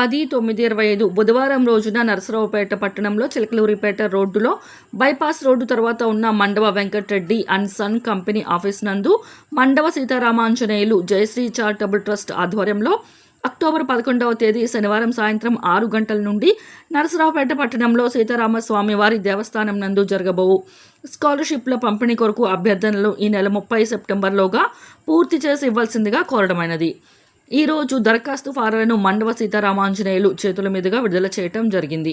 పది తొమ్మిది ఇరవై ఐదు బుధవారం రోజున నరసరావుపేట పట్టణంలో చిలకలూరిపేట రోడ్డులో బైపాస్ రోడ్డు తర్వాత ఉన్న Mandava Venkatareddy and son company office నందు మండవ సీతారామాంజనేయులు జయశ్రీ చారిటబుల్ ట్రస్ట్ ఆధ్వర్యంలో అక్టోబర్ పదకొండవ తేదీ శనివారం సాయంత్రం ఆరు గంటల నుండి నరసరావుపేట పట్టణంలో సీతారామస్వామి వారి దేవస్థానం నందు జరగబోవు. స్కాలర్షిప్ల పంపిణీ కొరకు అభ్యర్థనలు ఈ నెల ముప్పై సెప్టెంబర్లోగా పూర్తి చేసి ఇవ్వాల్సిందిగా కోరడమైనది. ఈ రోజు దరఖాస్తు ఫారాలను మండవ సీతారామాంజనేయులు చేతుల మీదుగా విడుదల చేయటం జరిగింది.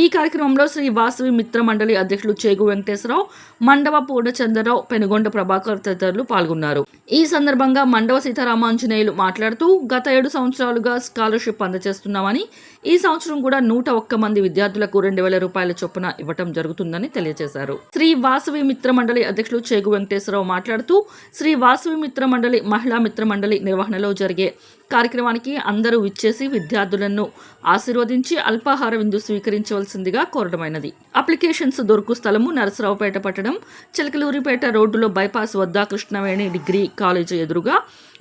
ఈ కార్యక్రమంలో శ్రీ వాసవి మిత్ర మండలి అధ్యక్షులు చేగు వెంకటేశ్వరరావు మండవ పూర్ణచంద్రరావు పెనుగొండ ప్రభాకర్ తదితరులు పాల్గొన్నారు. ఈ సందర్భంగా మండవ సీతారామాంజనేయులు మాట్లాడుతూ గత ఏడు సంవత్సరాలుగా స్కాలర్షిప్ అందజేస్తున్నామని ఈ సంవత్సరం కూడా నూట ఒక్క మంది విద్యార్థులకు రెండు వేల రూపాయల చొప్పున ఇవ్వటం జరుగుతుందని తెలియజేశారు. శ్రీ వాసవి మిత్ర మండలి అధ్యక్షులు చేగు వెంకటేశ్వరరావు మాట్లాడుతూ శ్రీ వాసవి మిత్ర మండలి మహిళా మిత్ర మండలి నిర్వహణలో జరిగే కార్యక్రమానికి అందరూ విచ్చేసి విద్యార్థులను ఆశీర్వదించి అల్పాహార విందు స్వీకరించవలసిందిగా కోరడమైనది అప్లికేషన్స్ దొరుకు స్థలము నరసరావుపేట పట్టణం చిలకలూరిపేట రోడ్డులో బైపాస్ వద్ద కృష్ణవేణి డిగ్రీ కాలేజీ ఎదురుగా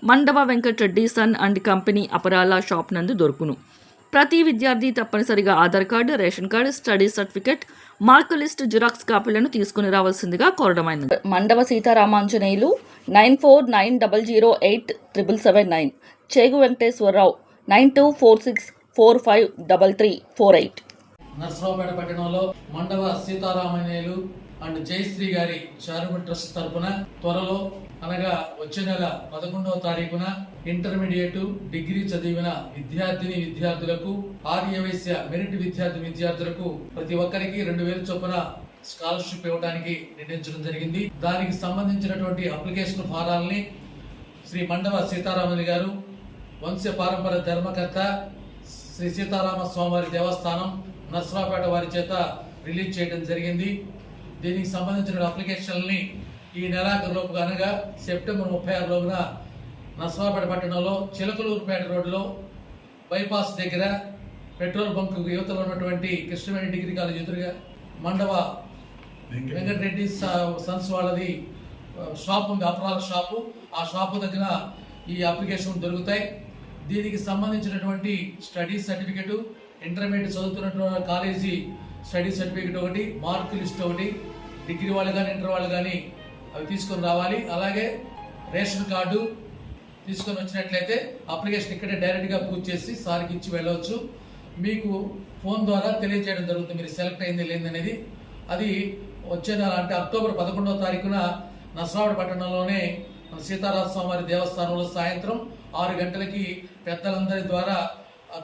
Mandava Venkatareddy son and company అపరాల shop నందు దొరుకును. ప్రతి విద్యార్థి తప్పనిసరిగా Aadhaar card ration card study certificate mark list xerox కాపీలను తీసుకుని రావాల్సిందిగా కోరడమైనది Mandava Seetharamanjaneyulu nine four nine double zero eight triple seven nine Chegu Venkateswararao nine two four six four five double three four eight. Narasaraopet పట్టణంలో Mandava సీతారామయ్యలు and Jayashree గారి charitable trust తరపున త్వరలో అనగా వచ్చే నెల పదకొండవ తారీఖున ఇంటర్మీడియట్ డిగ్రీ చదివిన విద్యార్థిని విద్యార్థులకు ఆర్యవైశ్య మెరిట్ విద్యార్థి విద్యార్థులకు ప్రతి ఒక్కరికి రెండు వేలు చొప్పున స్కాలర్షిప్ ఇవ్వడానికి నిర్ణయించడం జరిగింది. దానికి సంబంధించినటువంటి అప్లికేషన్ ఫారాలని శ్రీ మండవ సీతారామని గారు వంశ పారంపర ధర్మకర్త శ్రీ సీతారామ స్వామివారి దేవస్థానం నర్సరావుపేట వారి చేత రిలీజ్ చేయడం జరిగింది. దీనికి సంబంధించిన అప్లికేషన్ని ఈ నెలాఖరులోపు అనగా సెప్టెంబర్ ముప్పై ఆరు లోపున నర్సరావుపేట పట్టణంలో చిలకలూరుపేట రోడ్లో బైపాస్ దగ్గర పెట్రోల్ బంక్ యువతలో ఉన్నటువంటి కృష్ణవేణి డిగ్రీ కాలేజ్ ఎదురుగా మండవ వెంకటరెడ్డి సన్స్ వాళ్ళది షాప్ ఉంది అపరాల షాపు. ఆ షాపు దగ్గర ఈ అప్లికేషన్ దొరుకుతాయి. దీనికి సంబంధించినటువంటి స్టడీ సర్టిఫికెట్ ఇంటర్మీడియట్ చదువుతున్నటువంటి కాలేజీ స్టడీ సర్టిఫికెట్ ఒకటి మార్క్ లిస్ట్ ఒకటి డిగ్రీ వాళ్ళు కానీ ఇంటర్ వాళ్ళు కానీ అవి తీసుకొని రావాలి. అలాగే రేషన్ కార్డు తీసుకొని వచ్చినట్లయితే అప్లికేషన్ ఇక్కడే డైరెక్ట్గా పూర్తి చేసి సార్కి ఇచ్చి వెళ్ళవచ్చు. మీకు ఫోన్ ద్వారా తెలియజేయడం జరుగుతుంది. మీరు సెలెక్ట్ అయింది లేదనేది అది వచ్చే నెల అంటే అక్టోబర్ పదకొండవ తారీఖున నసరావుడు పట్టణంలోనే మన సీతారామస్వామి వారి దేవస్థానంలో సాయంత్రం ఆరు గంటలకి పెద్దలందరి ద్వారా ఆ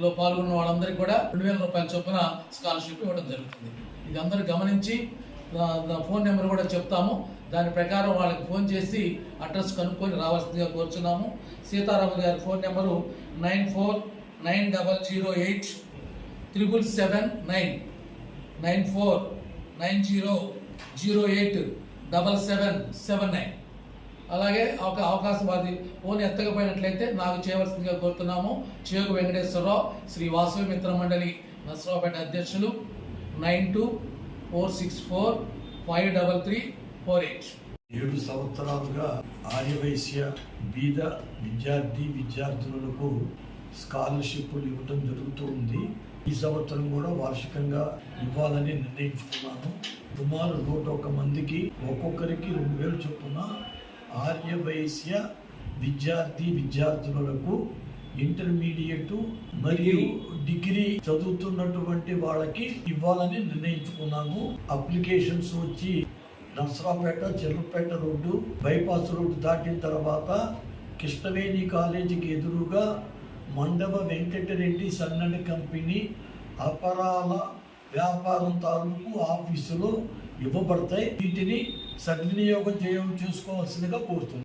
లో పాల్గొన్న వాళ్ళందరికీ కూడా రెండు వేల రూపాయల చొప్పున స్కాలర్షిప్ ఇవ్వడం జరుగుతుంది. ఇది అందరూ గమనించి నా- ఫోన్ నెంబర్ కూడా చెప్తాము. దాని ప్రకారం వాళ్ళకి ఫోన్ చేసి అడ్రస్ కనుక్కొని రావాల్సిందిగా కోరుచున్నాము. సీతారామ గారి phone number nine four nine double zero eight triple seven nine nine four nine zero zero eight double seven seven nine. అలాగే ఒక అవకాశం అది ఎత్తకపోయినట్లయితే నాకు చేయవలసిందిగా కోరుతున్నాము. చేగు వెంకటేశ్వరరావు శ్రీ వాసవి మిత్ర మండలి నర్సరావుపేట అధ్యక్షులు nine two four six four five double three four eight. ఏడు సంవత్సరాలుగా ఆర్యవైశ్య బీద విద్యార్థి విద్యార్థులకు స్కాలర్షిప్లు ఇవ్వటం జరుగుతూ ఉంది. ఈ సంవత్సరం కూడా వార్షికంగా ఇవ్వాలని నిర్ణయించుకున్నాను సుమారు నూట ఒక మందికి ఒక్కొక్కరికి రెండు వేలు చొప్పున ఆర్యవైశ్య విద్యార్థి విద్యార్థులకు ఇంటర్మీడియట్ మరియు డిగ్రీ. చదువుతున్నటువంటి వాళ్ళకి ఇవ్వాలని నిర్ణయించుకున్నాము. అప్లికేషన్స్ వచ్చి Narsarapeta Cherlapeta road bypass road దాటిన తర్వాత కృష్ణవేణి కాలేజీకి ఎదురుగా మండవ వెంకటరెడ్డి సన్నడి కంపెనీ అపరాల వ్యాపారం తాలూకు ఆఫీసులో ఇవ్వబడతాయి. వీటిని సద్వినియోగం చేయ చేసుకోవాల్సిందిగా కోరుతున్నాను